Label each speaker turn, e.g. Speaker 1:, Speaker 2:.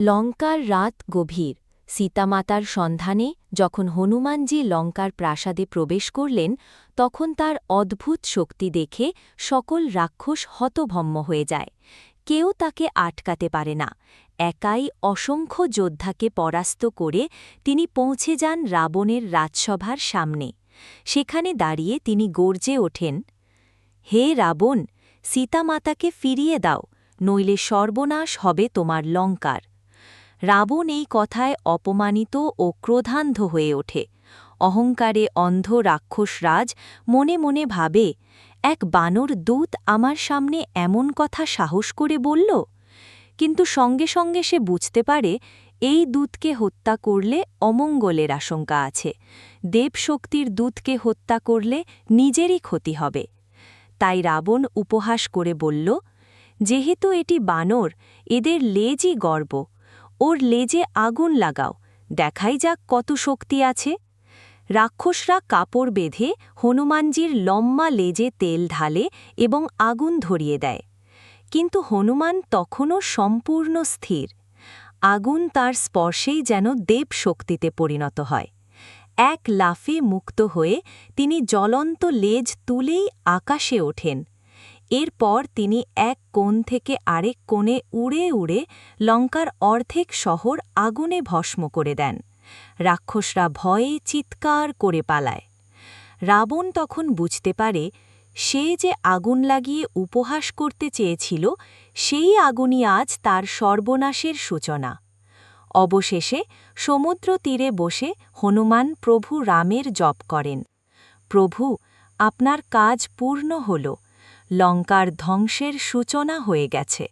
Speaker 1: লঙ্কার রাত গভীর। সীতামাতার সন্ধানে যখন হনুমানজি লঙ্কার প্রাসাদে প্রবেশ করলেন, তখন তার অদ্ভুত শক্তি দেখে সকল রাক্ষস হতভম্ম হয়ে যায়। কেউ তাকে আটকাতে পারে না। একাই অসংখ্য যোদ্ধাকে পরাস্ত করে তিনি পৌঁছে যান রাবণের রাজসভার সামনে। সেখানে দাঁড়িয়ে তিনি গর্জে ওঠেন, হে রাবণ, সীতামাতাকে ফিরিয়ে দাও, নইলে সর্বনাশ হবে তোমার লঙ্কার। রাবণ এই কথায় অপমানিত ও ক্রোধান্ধ হয়ে ওঠে। অহংকারে অন্ধ রাক্ষসরাজ মনে মনে ভাবে, এক বানর দূত আমার সামনে এমন কথা সাহস করে বলল? কিন্তু সঙ্গে সঙ্গে সে বুঝতে পারে, এই দূতকে হত্যা করলে অমঙ্গলের আশঙ্কা আছে। দেবশক্তির দূতকে হত্যা করলে নিজেরই ক্ষতি হবে। তাই রাবণ উপহাস করে বলল, যেহেতু এটি বানর, এদের লেজই গর্ব। ওর লেজে আগুন লাগাও, দেখাই যাক কত শক্তি আছে। রাক্ষসরা কাপড় বেঁধে হনুমানজির লম্মা লেজে তেল ঢালে এবং আগুন ধরিয়ে দেয়। কিন্তু হনুমান তখনও সম্পূর্ণ স্থির। আগুন তার স্পর্শেই যেন দেব শক্তিতে পরিণত হয়। এক লাফে মুক্ত হয়ে তিনি জ্বলন্ত লেজ তুলেই আকাশে ওঠেন। এরপর তিনি এক কোণ থেকে আরেক কোণে উড়ে উড়ে লঙ্কার অর্ধেক শহর আগুনে ভস্ম করে দেন। রাক্ষসরা ভয়ে চিৎকার করে পালায়। রাবণ তখন বুঝতে পারে, সে যে আগুন লাগিয়ে উপহাস করতে চেয়েছিল, সেই আগুনই আজ তার সর্বনাশের সূচনা। অবশেষে সমুদ্র তীরে বসে হনুমান প্রভু রামের জপ করেন। প্রভু, আপনার কাজ পূর্ণ হল লঙ্কার ধ্বংসের সূচনা হয়ে গেছে।